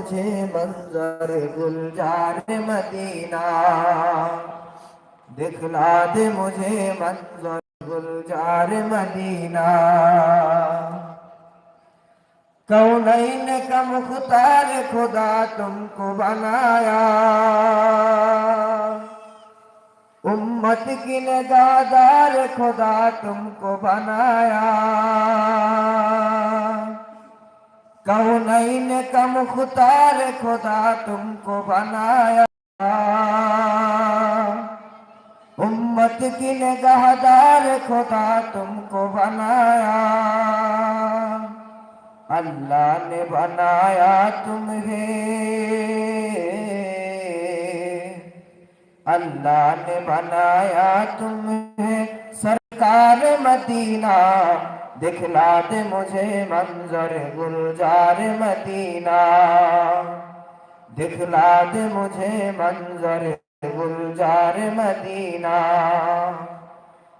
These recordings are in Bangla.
مجھے منظر گلزار مدینہ۔ دکھلا دے مجھے منظر گلزار مدینہ۔ کونین کا مختار خدا تم کو بنایا؟ امت کی نگادار خدا تم کو بنایا۔ کونین کا مختار خدا تم کو بنایا۔ امت کی نگہدار خدا تم کو بنایا۔ اللہ نے بنایا تمہیں۔ اللہ نے بنایا تمہیں۔ سرکار مدینہ दिखला दे मुझे मंजर गुलजार मदीना दिखला दे मुझे मंजर गुलजार मदीना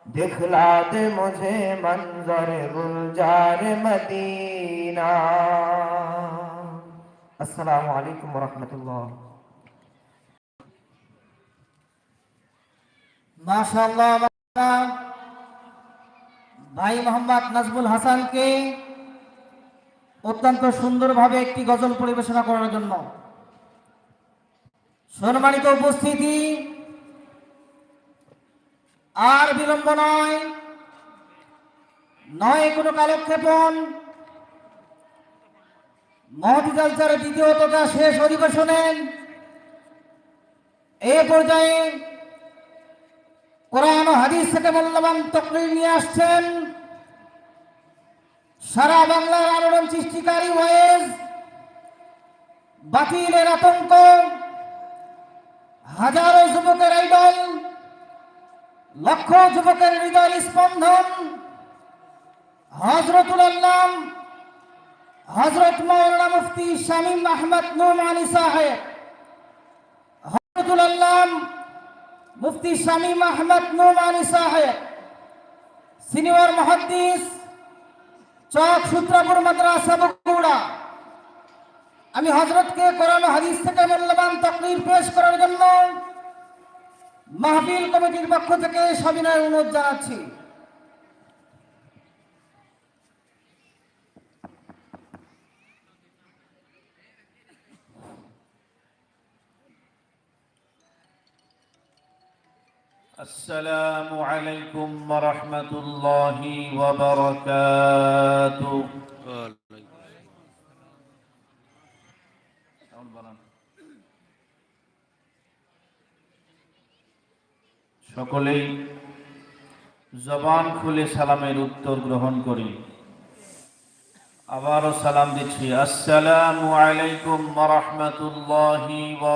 दिखला दे मुझे मंजर गुलजार मदीना अस्सलाम वालेकुम रहमतुल्लाह माशाल्लाह ভাই মোহাম্মদ নাজমুল হাসানকে অত্যন্ত সুন্দরভাবে একটি গজল পরিবেশনা করার জন্য সম্মানিত উপস্থিতি, আর বিলম্ব নয়। নয় কোনো কালক্ষেপণ। মহতি কালচারের দ্বিতীয় তথা শেষ অধিবেশনে এ পর্যায়ে কোরআন হাদিস থেকে মূল্যবান তকরির নিয়ে আসছেন। সারা বাংলার আলোড়ন সৃষ্টিকারী ওয়েজ, বাতিলের আতঙ্ক, হাজারো যুবকের আইডল, লক্ষ যুবকের হৃদয় স্পন্দন হজরতুল আল্লাহ হজরত মৌলানা মুফতি শামীম আহমদ নোমানি সাহেব হজরতুল আল্লাহ মুফতি শামীম আহমদ নোমানি সাহেব, সিনিয়র মহাদিস চক সূত্রাপুর মাদ্রাসা বকুড়া আমি হজরতকে কোরআন হাদিস থেকে মূল্যবান তকলিফ পেশ করার জন্য মাহফিল কমিটির পক্ষ থেকে সবিনয় অনুরোধ জানাচ্ছি। السلام عليكم ورحمة الله وبركاته সকলেই জবান খুলে সালামের উত্তর গ্রহণ করি আবারও সালাম দিচ্ছি আসসালামু আলাইকুম রহমতুল্লাহি ওয়া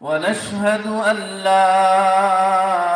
ونشهد أن لا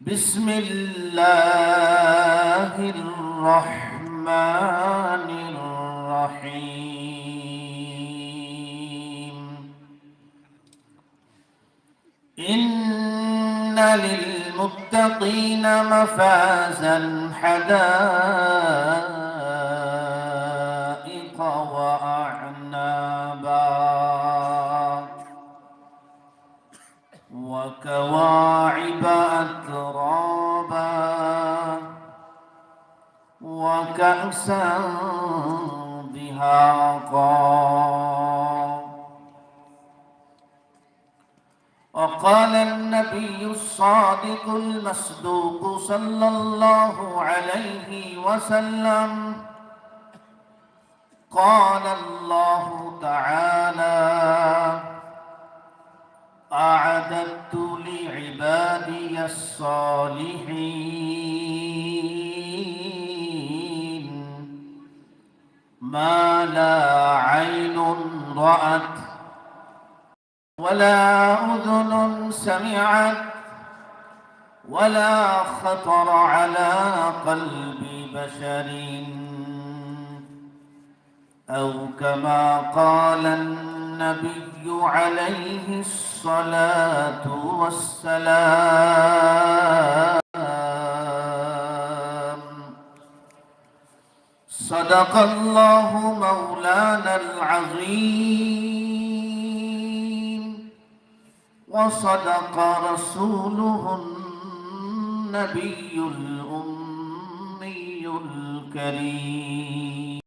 بسم الله الرحمن الرحيم. إن للمتقين مفازا حدائق وأعنابا وكواعب وكأسا دهاقا وقال النبي الصادق المصدوق صلى الله عليه وسلم قال الله تعالى أعددت لعبادي الصالحين. ما لا عين رأت ولا أذن سمعت ولا خطر على قلب بشر أو كما قال النبي عليه الصلاة والسلام. صدق الله مولانا العظيم. وصدق رسوله النبي الأمي الكريم.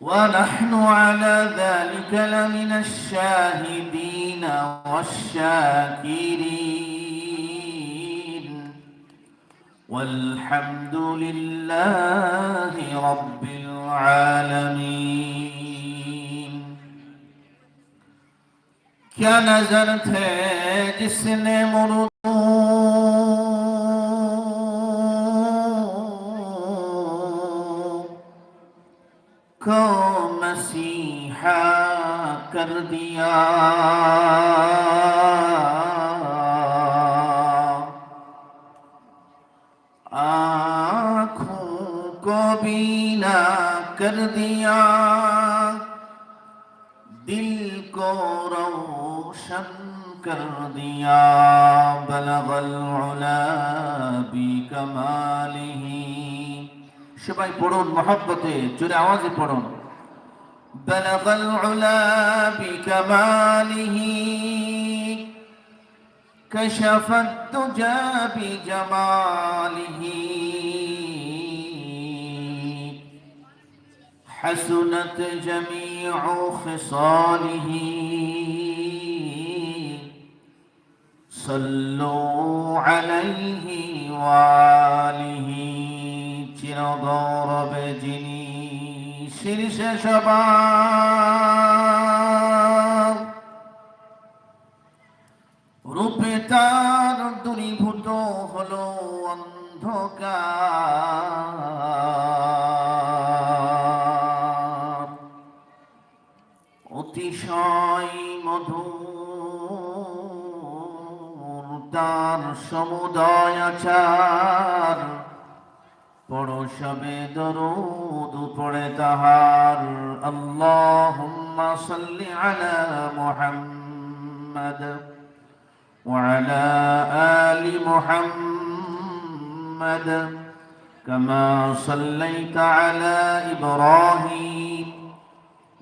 ونحن على ذلك لمن الشاهدين والشاكرين. والحمد لله رب العالمين. کیا نظر تھے جس نے کو مسیحا کر دیا؟ دیا دل کو روشن کر دیا۔ بلغ العلا بی کمالی شبائی پڑھون، محبت چورے آوازیں پڑھون۔ بلغ العلا بكماله كشف الدجى جمالی حسنت جميع خصاله صلوا عليه وآله চিরদৌরব যিনি শীর্ষে সবার রূপে তার দূরীভূত হলো অন্ধকার অতিশয় মধুর তার সমুদয় আচার পড়শবে দরুদ পড়ে তাহার আল্লাহুম্মা সাল্লি আলা মুহাম্মাদ وعلى آل محمد كما صليت على إبراهيم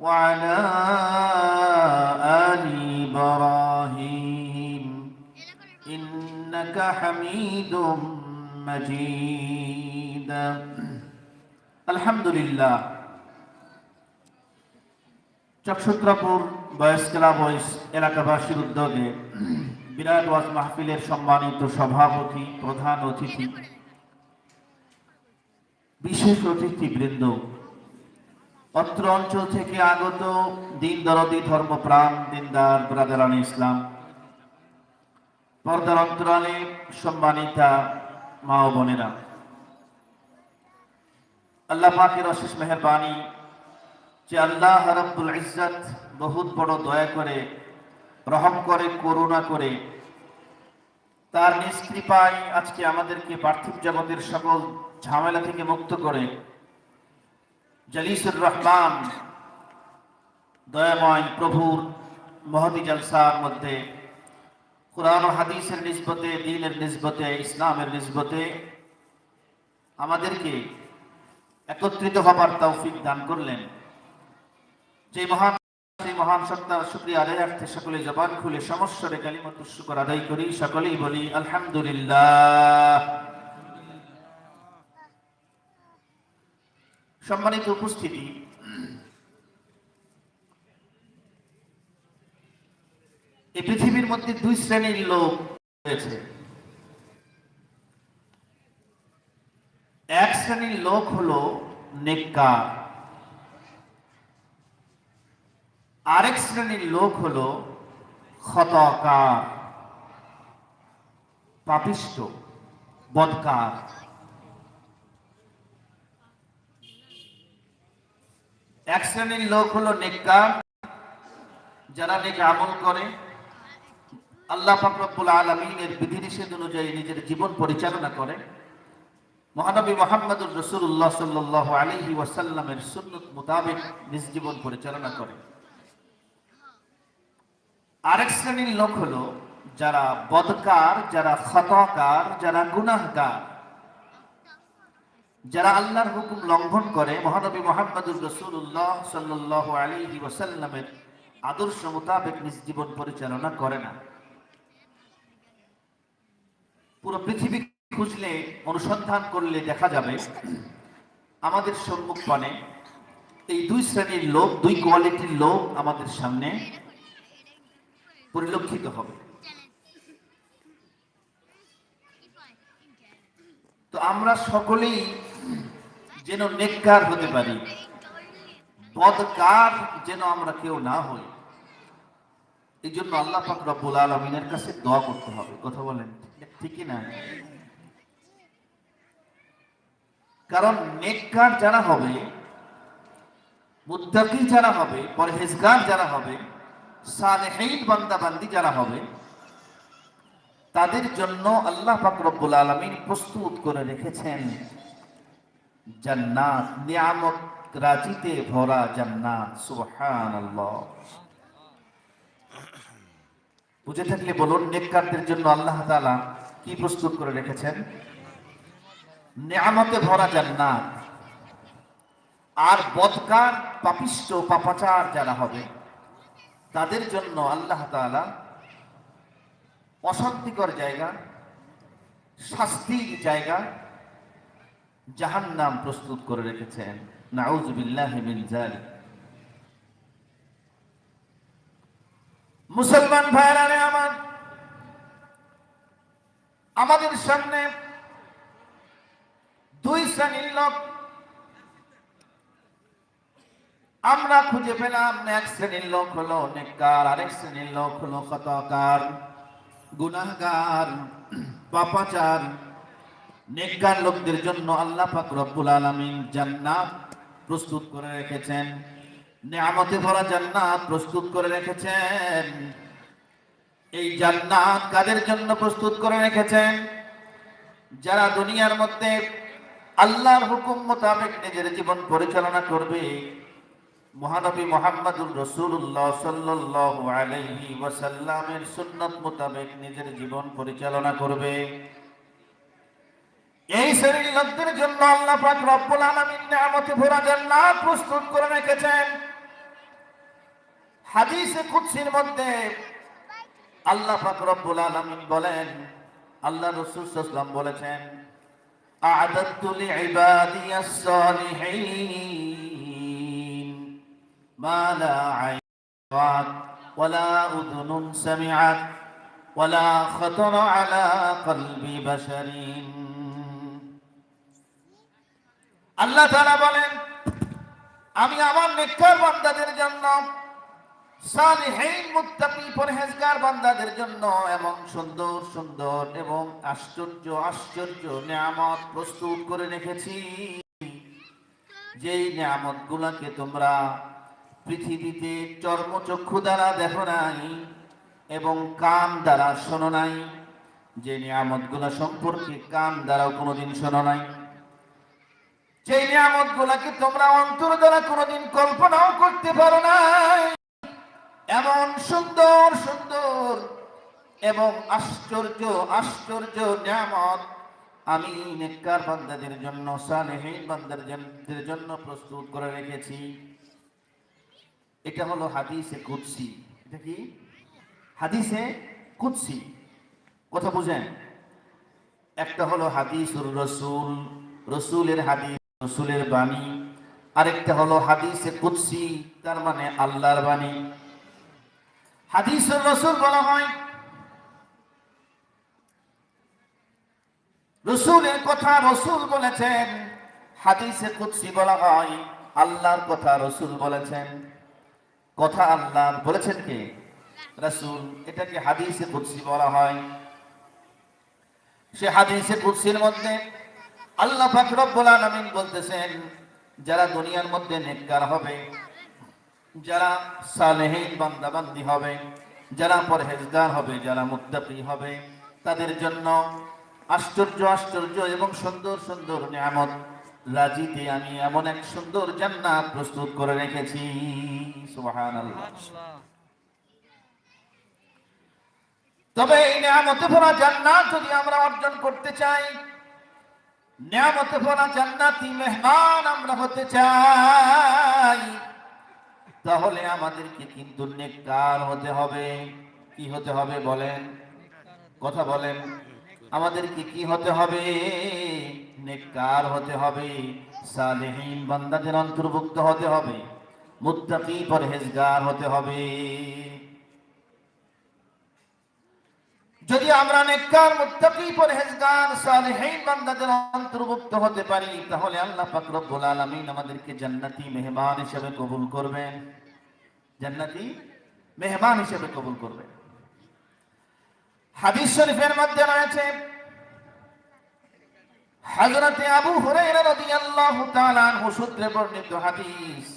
وعلى آل إبراهيم إنك حميد مجيد الحمد لله চকসূত্রপুর বয়স খেলা বয়স এলাকাবাসীর উদ্যোগে বিরাট ওয়াজ মাহফিলের সম্মানিত সভাপতি প্রধান অতিথি বিশেষ অতিথি বৃন্দ অত্র অঞ্চল থেকে আগত দিন দরদি ধর্মপ্রাণ, দিনদার ব্রাদারান ইসলাম। পর্দার অন্তরালে সম্মানিতা মা ও বোনেরা। আল্লাহ পাকের অশেষ মেহরবানি যে আল্লাহ রব্বুল ইজ্জত বহুত বড় দয়া করে, রহম করে, করুণা করে, তার নিষ্কৃপায় আজকে আমাদেরকে পার্থিব জগতের সকল ঝামেলা থেকে মুক্ত করে জালিসুর রহমান দয়াময় প্রভুর মহদি জলসার মধ্যে, কোরআন হাদিসের নিসবতে, দিনের নিসবতে, ইসলামের নিসবতে আমাদেরকে একত্রিত হবার তৌফিক দান করলেন। যে মহান, সেই মহান সত্তার শুক্রিয়া আদায়ার্থে সকলে জবান খুলে সমস্যরে কালিমত শুকর আদায় করি, সকলেই বলি, আলহামদুলিল্লাহ। সম্মানিত উপস্থিতি। এই পৃথিবীর মধ্যে দুই শ্রেণির লোক রয়েছে। এক শ্রেণির লোক হলো নেককার। আরেক শ্রেণির লোক হলো ক্ষতকার। পাপিষ্ট, বদকার। এক শ্রেণির লোক হলো নেককার, যারা নেক আমল করে। আল্লাহ ফাকরুল আলমিনের বিধিনিষেধ অনুযায়ী নিজের জীবন পরিচালনা করে। মহানবী মোহাম্মদুর রসুল্লাহ সাল্লাহ আলহি ওয়াসাল্লামের সুন্নত মোতাবেক নিজ জীবন পরিচালনা করে। আরেক শ্রেণির লোক হলো যারা বদকার, যারা খতকার, যারা গুনাহগার। যারা আল্লাহর হুকুম লঙ্ঘন করে, মহানবী মোহাম্মদুর রসুল্লাহ সাল্লাহ আলহি ওয়াসাল্লামের আদর্শ মোতাবেক নিজ জীবন পরিচালনা করে না। পুরো পৃথিবী খুঁজলে, অনুসন্ধান করলে দেখা যাবে, আমাদের সম্মুখ পানে এই দুই শ্রেণির লোক, দুই কোয়ালিটির লোক আমাদের সামনে পরিলক্ষিত হবে। তো আমরা সকলেই যেন নেককার হতে পারি। বদকার যেন আমরা কেউ না হই। এই জন্য আল্লাহ পাক রব্বুল আলমিনের কাছে দোয়া করতে হবে। কথা বলেন ঠিকই না কারণ নেককার যারা হবে মুদ্দাকি যারা হবে, পরহেজগার যারা হবে, সালেহীন বান্দাবান্দি যারা হবে, তাদের জন্য আল্লাহ পাক রব্বুল আলমিন প্রস্তুত করে রেখেছেন। জান্নাত, নিয়ামত রাজিতে ভরা জান্নাত সুবহান বুঝে থাকলে বলুন, নেককারদের জন্য আল্লাহ তাআলা কি প্রস্তুত করে রেখেছেন? নিয়ামতে ভরা জান্নাত। আর বদকার, পাপিষ্ট, পাপাচার যারা হবে, তাদের জন্য আল্লাহ তাআলা অশান্তিকর জায়গা, শাস্তির জায়গা জাহান্নাম প্রস্তুত করে রেখেছেন। মিন মুসলমান ভাইরারে আমার, আমাদের সামনে দুই শ্রেণির লোক আমরা খুঁজে পেলাম এক শ্রেণির লোক হলো নেককার, আরেক শ্রেণির লোক হলো খতকার গুনাহগার, পাপাচার নেককার লোকদের জন্য আল্লাহ পাক রব্বুল আলামিন জান্নাত প্রস্তুত করে রেখেছেন। নিয়ামতে ভরা জান্নাত প্রস্তুত করে রেখেছেন। এই জান্নাত কাদের জন্য প্রস্তুত করে রেখেছেন? যারা দুনিয়ার মধ্যে আল্লাহর হুকুম মোতাবেক নিজের জীবন পরিচালনা করবে, মহানবী মোহাম্মদুর রসুল্লাহ সাল্লাহ আলাইহি ওয়াসাল্লামের সুন্নত মোতাবেক নিজের জীবন পরিচালনা করবে। এই শ্রেণির লোকদের জন্য আল্লাহ পাক রব্বুল আলামিন নিয়ামতে ভরা জান্নাত প্রস্তুত করে রেখেছেন। হাদিসে কুদসির মধ্যে আল্লাহ পাক রব্বুল আলামিন বলেন, আল্লাহ রাসূল বলেছেন আ'দাদতু লিইবাদিয়াস সালিহিন মা লা আইন ওয়ালা উযুনুন সামিআত ওয়ালা খাতারা আলা কলবি বাশারিন। আল্লাহ তাআলা বলেন, আমি আমার নেককার বান্দাদের জন্য, সালিহীন মুত্তাকি পরহেজগার বান্দাদের জন্য এমন সুন্দর সুন্দর এবং আশ্চর্য আশ্চর্য নিয়ামত প্রস্তুত করে রেখেছি। যেই নিয়ামত গুলাকে তোমরা পৃথিবীতে চর্মচক্ষু দ্বারা দেখো নাই এবং কান দ্বারা শোনো নাই, যে নিয়ামতগুলা সম্পর্কে কান দ্বারাও কোনোদিন শোনো নাই যে নিয়ামত গুলাকে তোমরা অন্তর দ্বারা কোনোদিন কল্পনাও করতে পারো নাই। এমন সুন্দর সুন্দর এবং আশ্চর্য আশ্চর্য নিয়ামত আমি নেককার বান্দাদের জন্য, সালেহীন বান্দাদের জন্য প্রস্তুত করে রেখেছি। এটা হলো হাদিসে কুদসি। এটা কি? হাদিসে কুদসি। কথা বুঝেন। একটা হলো হাদিসুর রসুল, রসুলের হাদিস। রসুলের বাণী। আরেকটা হলো হাদিসে কুদসি, তার মানে আল্লাহর বাণী। হাদিসুর রসুল বলা হয়, রসুলের কথা রসুল বলেছেন, হাদিসে কুৎসি বলা হয়, আল্লাহর কথা রসুল বলেছেন। কথা আল্লাহ বলেছেন কে? রসুল। এটাকে হাদিসে কুৎসি বলা হয়। সে হাদিসে কুদসির মধ্যে আল্লাহ পাক রব্বুল আলামিন বলতেছেন, যারা দুনিয়ার মধ্যে নেককার হবে, যারা সালেহীন বান্দাবান্দি হবে, যারা পরহেজগার হবে, যারা মুত্তাকি হবে, তাদের জন্য আশ্চর্য আশ্চর্য এবং সুন্দর সুন্দর নিয়ামত রাজিতে আমি এমন এক সুন্দর জান্নাত প্রস্তুত করে রেখেছি। সুবহানাল্লাহ। তবে এই নিয়ামতে ভরা জান্নাত যদি আমরা অর্জন করতে চাই নিয়ামতে ভরা জান্নাতি মেহমান আমরা হতে চাই। তাহলে আমাদেরকে কিন্তু নেককার হতে হবে। কি হতে হবে বলেন? কথা বলেন। আমাদেরকে কি হতে হবে? নেককার হতে হবে। সালেহীন বান্দাদের অন্তর্ভুক্ত হতে হবে। মুত্তাকি পরহেজগার হতে হবে। যদি আমরা নেককার, মুত্তাকি, পরহেজগার, সালেহীন বান্দাদের অন্তর্ভুক্ত হতে পারি, তাহলে আল্লাহ পাক রব্বুল আলামিন আমাদেরকে জান্নাতি মেহমান হিসেবে কবুল করবেন। জান্নাতি মেহমান হিসেবে কবুল করবেন। হাদিস শরীফের মধ্যে রয়েছে, হযরতে আবু হুরায়রা রাদিয়াল্লাহু তাআলা আনহু সূত্রে বর্ণিত হাদিস।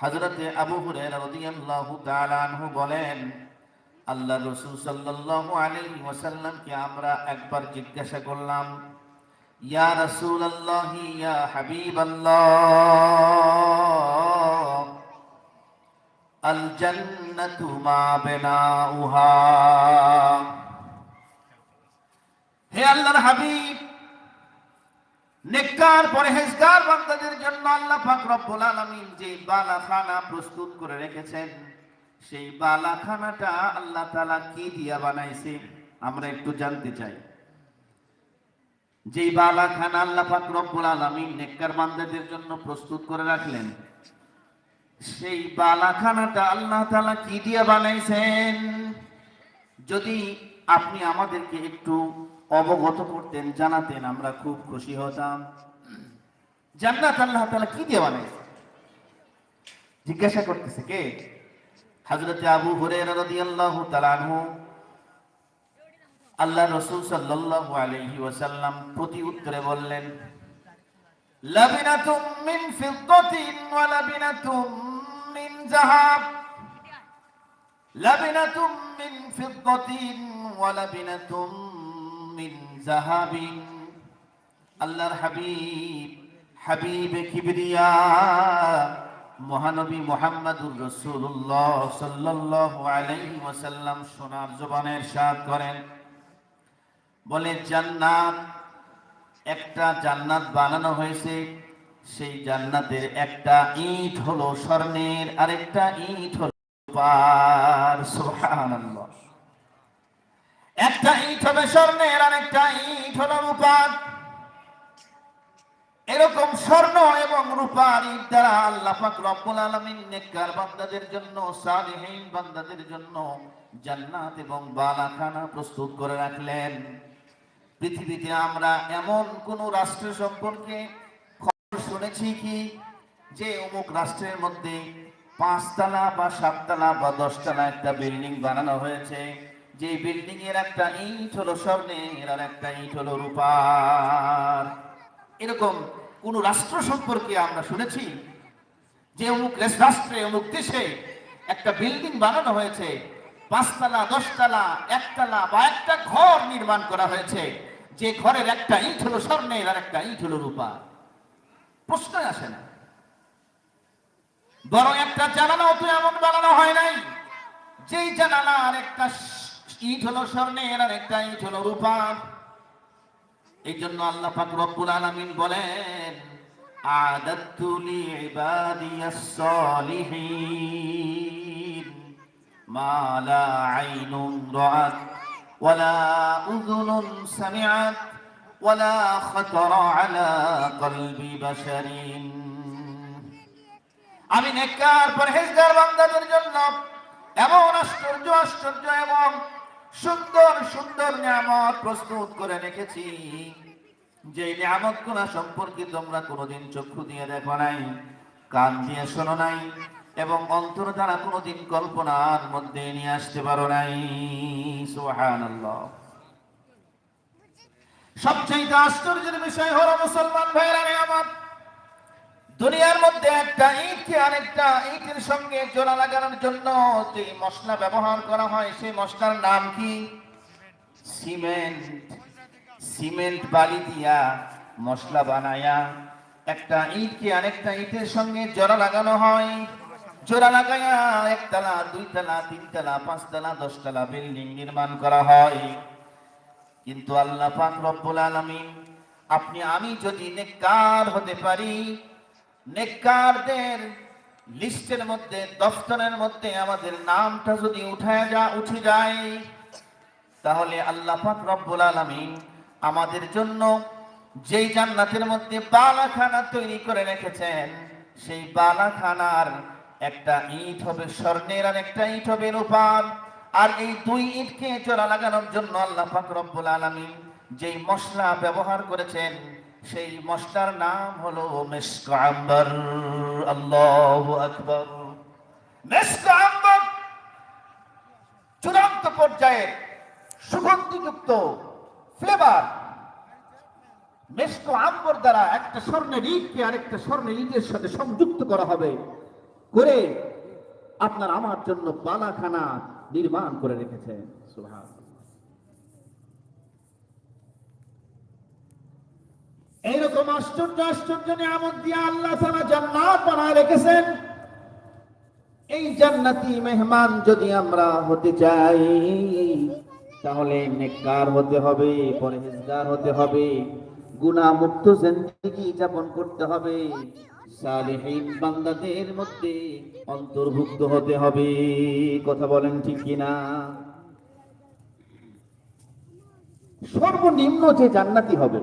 হযরতে আবু হুরায়রা রাদিয়াল্লাহু তাআলা আনহু বলেন আল্লাহ রসুল সাল্লাল্লাহু আলাইহি ওয়াসাল্লামকে আমরা একবার জিজ্ঞাসা করলাম, ইয়া রসুল রাসূলুল্লাহ, ইয়া হাবিবাল্লাহ আল জান্নাতু মা বিনাউহা? হে আল্লাহর হাবিব, নেককার পরহেজগার বান্দাদের জন্য আল্লাহ পাক রব্বুল আলামিন যে বালাখানা প্রস্তুত করে রেখেছেন সেই বালাখানাটা আল্লাহ তালা কি দিয়া বানাইছে, আমরা একটু জানতে চাই। যেই বালাখানা আল্লাহ রব্বুল আলামিন নেককার বান্দাদের জন্য প্রস্তুত করে রাখলেন, সেই বালাখানাটা আল্লাহ তালা কি দিয়া বানাইছেন? যদি আপনি আমাদেরকে একটু অবগত করতেন, জানাতেন, আমরা খুব খুশি হতাম। জান্নাত আল্লাহ তালা কি দিয়ে বানাইছে? জিজ্ঞাসা করতেছে কে? হযরতে আবু তাআলা আনহু, আল্লাহ রাসূল সাল্লাল্লাহু আলাইহি ওয়াসাল্লাম প্রতি উত্তরে বললেন, লাবিনাতুম মিন ফিদ্দাতিন ওয়া লাবিনাতুম মিন যাহাব। লাবিনাতুম মিন ফিদ্দাতিন ওয়া লাবিনাতুম মিন যাহাবিন। আল্লাহর হাবিব, হাবিবে কিবরিয়া মহানবী মোহাম্মদুর রসুল্লাহ সাল্লাল্লাহু আলাইহি ওয়াসাল্লাম সোনার জবানের সাথ করেন। বলে, জান্নাত, একটা জান্নাত বানানো হয়েছে। সেই জান্নাতের একটা ইট হলো স্বর্ণের, আরেকটা ইট হলো একটা ইট হবে স্বর্ণের, আরেকটা ইট হলো রূপার। এরকম স্বর্ণ এবং রূপার ইট দ্বারা আল্লাহ পাক রব্বুল আলামিন নেককার বান্দাদের জন্য, সালিহীন বান্দাদের জন্য জান্নাত এবং বালাখানা প্রস্তুত করে রাখলেন। পৃথিবীতে আমরা এমন কোন রাষ্ট্র সম্পর্কে খবর শুনেছি কি? যে অমুক রাষ্ট্রের মধ্যে পাঁচতলা বা সাততলা বা দশতলা একটা বিল্ডিং বানানো হয়েছে। যে বিল্ডিং এর একটা ইট হলো স্বর্ণের আর একটা ইট হলো রূপার। এরকম কোন রাষ্ট্র সম্পর্কে আমরা শুনেছি যে অমুক রাষ্ট্রে, অমুক দেশে একটা বিল্ডিং বানানো হয়েছে। পাঁচতলা, দশতলা, একতলা বা একটা ঘর নির্মাণ করা হয়েছে। যে ঘরের একটা ইট হলো স্বর্ণের আর একটা ইট হলো রূপা। প্রশ্নই আসে না। বরং একটা জানালাও তো এমন বানানো হয় নাই। যেই জানালা আর একটা ইট হলো স্বর্ণের আর একটা ইট হলো রূপার। এই জন্য আল্লাহ পাক রব্বুল আলামিন বলেন আদাতু লি ইবাদিয়াস সালিহিন মা লা আইনুন রাআত ওয়ালা উযুনুন সামিআত ওয়ালা খাতারা আলা কলবি বাশারিন। আমি নেককার, পরহেজগার বান্দাদের জন্য এমন আশ্চর্য আশ্চর্য এবং সুন্দর সুন্দর নিয়ামত প্রস্তুত করে রেখেছি। যে নিয়ামতগুলা সম্পর্কে তোমরা কোনোদিন চক্ষু দিয়ে দেখো নাই, কান দিয়ে শোনো নাই, এবং অন্তর দ্বারা কোনোদিন কল্পনার মধ্যে নিয়ে আসতে পারো নাই। সুবহানাল্লাহ। সবচাইতে আশ্চর্যের বিষয় হলো মুসলমান ভাইরা আমার দুনিয়ার মধ্যে একটা ইটকে আরেকটা ইটের সঙ্গে জোড়া লাগানোর জন্য যে মশলা ব্যবহার করা হয়, সেই মশলার নাম কি? সিমেন্ট। সিমেন্ট বালি দিয়া মশলা বানায়া একটা ইটকে আরেকটা ইটের সঙ্গে জোড়া লাগানো হয়। জোড়া লাগায়া একতলা, দুইতলা, তিনতলা, পাঁচতলা, দশতলা বিল্ডিং নির্মাণ করা হয়। কিন্তু আল্লাহ পাক রব্বুল আলামিন, আপনি আমি যদি নেককার হতে পারি নেককারদের লিস্টের মধ্যে, দফতরের মধ্যে আমাদের নামটা যদি উঠায় যা, উঠে যায়, তাহলে আল্লাহ পাক রব্বুল আলামিন আমাদের জন্য যেই জান্নাতের মধ্যে বালাখানা তৈরি করে রেখেছেন, সেই বালাখানার একটা ইট হবে স্বর্ণের আর একটা ইট হবে রূপার। আর এই দুই ইটকে জোড়া লাগানোর জন্য আল্লাহ পাক রব্বুল আলামিন যেই মশলা ব্যবহার করেছেন সেই মশলার নাম হলো আম্বর। আল্লাহু আকবার। চূড়ান্ত পর্যায়ে সুগন্ধিযুক্ত ফ্লেভার মেশক আম্বর দ্বারা একটা স্বর্ণের ইটকে আরেকটা স্বর্ণের ইটের সাথে সংযুক্ত করা হবে। করে আপনার আমার জন্য বালাখানা নির্মাণ করে রেখেছেন। সুবহানাল্লাহ। এইরকম আশ্চর্য আশ্চর্য নিয়ামত দিয়ে আল্লাহ তাআলা জান্নাত বানায় রেখেছেন। এই জান্নাতি মেহমান যদি আমরা হতে চাই, তাহলে নেককার হতে হবে, পরহেজগার হতে হবে গুনাহ মুক্ত জিন্দেগি যাপন করতে হবে, সালেহীন বান্দাদের মধ্যে অন্তর্ভুক্ত হতে হবে। কথা বলেন ঠিক কিনা? সর্বনিম্ন যে জান্নাতি হবে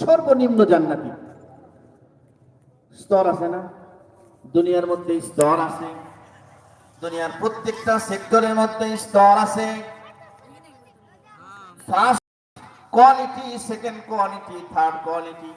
সর্বনিম্ন জান্নাতি। স্তর আছে না? দুনিয়ার মধ্যে স্তর আছে। দুনিয়ার প্রত্যেকটা সেক্টরের মধ্যে স্তর আছে। First quality second quality third quality